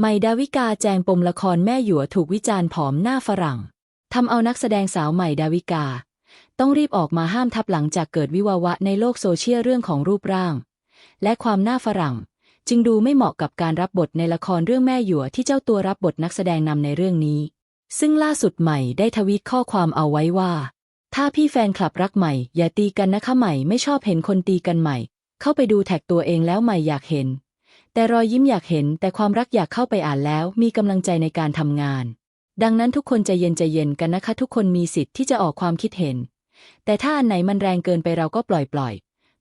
ใหม่ดาวิกาแจงปมละครแม่หยัวถูกวิจารณ์ผอมหน้าฝรั่งทำเอานักแสดงสาวใหม่ดาวิกา ต้องรีบออกมาห้ามทับหลังจากเกิดวิวาวะในโลกโซเชียลเรื่องของรูปร่าง และความหน้าฝรั่ง จึงดูไม่เหมาะกับการรับบทในละครเรื่องแม่หยัวที่เจ้าตัวรับบทนักแสดงนำในเรื่องนี้ ซึ่งล่าสุดใหม่ได้ทวีตข้อความเอาไว้ว่า ถ้าพี่แฟนคลับรักใหม่ อย่าตีกันนะคะใหม่ไม่ชอบเห็นคนตีกันใหม่ เข้าไปดูแท็กตัวเองแล้วใหม่อยากเห็น แต่รอยยิ้มอยากเห็นแต่ความรักอยากเข้าไปอ่านแล้ว มีกำลังใจในการทำงาน ดังนั้นทุกคนใจเย็นใจเย็นกันนะคะ ทุกคนมีสิทธิ์ที่จะออกความคิดเห็น แต่ถ้าอันไหนมันแรงเกินไปเราก็ปล่อยปล่อย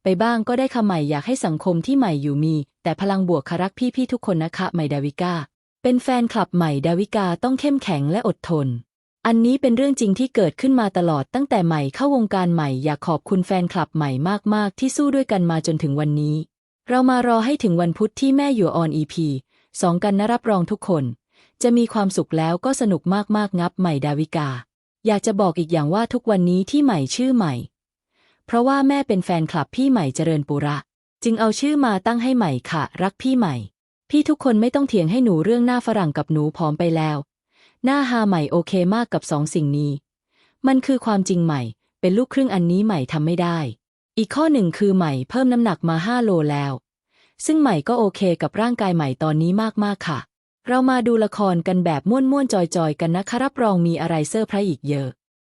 ไปบ้างก็ได้ค่ะใหม่อยากให้สังคมที่ใหม่อยู่มี แต่พลังบวกค่ะรักพี่ๆทุกคนนะคะใหม่ดาวิกาเป็นแฟนคลับใหม่ดาวิกาต้องเข้มแข็งและอดทน อันนี้เป็นเรื่องจริงที่เกิดขึ้นมาตลอดตั้งแต่ใหม่เข้าวงการใหม่อยากขอบคุณแฟนคลับใหม่มากๆ ที่สู้ด้วยกันมาจนถึงวันนี้ เรามารอให้ถึงวันพุธที่แม่อยู่ออนอีพีสองกันนะรับรองทุกคน จะมีความสุขแล้วก็สนุกมากๆงับใหม่ดาวิกา อยากจะบอกอีกอย่างว่าทุกวันนี้ที่ใหม่ชื่อใหม่ เพราะว่าแม่เป็นแฟนคลับพี่ใหม่เจริญปุระ จึงเอาชื่อมาตั้งให้ใหม่ค่ะ รักพี่ใหม่ พี่ทุกคนไม่ต้องเถียงให้หนูเรื่องหน้าฝรั่งกับหนูผอมไปแล้ว หน้าฮาใหม่โอเคมากกับสองสิ่งนี้ มันคือความจริงใหม่ เป็นลูกครึ่งอันนี้ใหม่ทำไม่ได้ อีกข้อหนึ่งคือใหม่เพิ่มน้ำหนักมา5โลแล้ว ซึ่งใหม่ก็โอเคกับร่างกายใหม่ตอนนี้มากๆค่ะ เรามาดูละครกันแบบม่วนๆจอยๆ กันนะคะรับรองมีอะไรเซอร์ไพรส์อีกเยอะ